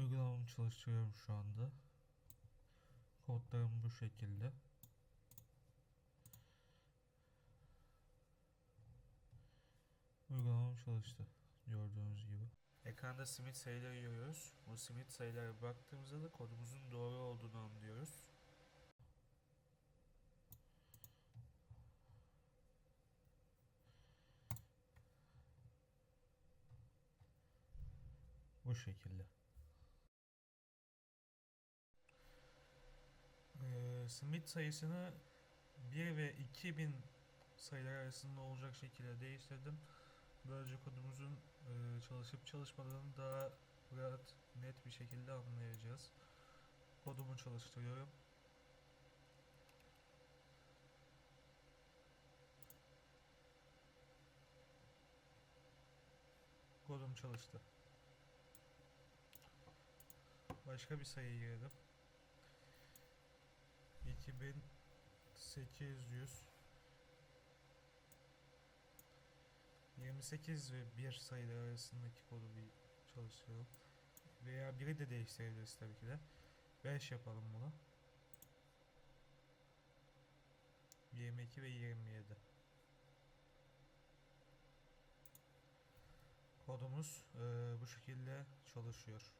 Uygulamamı çalıştırıyorum şu anda. Kodlarım bu şekilde. Uygulamam çalıştı. Gördüğünüz gibi. Ekranda simit sayıları görüyoruz. Bu simit sayılara baktığımızda da kodumuzun doğru olduğunu anlıyoruz. Bu şekilde. Smith sayısını 1 ve 2000 sayılar arasında olacak şekilde değiştirdim. Böylece kodumuzun e, çalışıp çalışmadığını daha rahat, net bir şekilde anlayacağız. Kodumu çalıştırıyorum. Kodum çalıştı. Başka bir sayı girelim. 2800 28 ve 1 sayıları arasındaki kodu bir çalıştıralım. Veya biri de değiştirebiliriz tabii ki de. 5 yapalım bunu. 22 ve 27. Kodumuz eee, bu şekilde çalışıyor.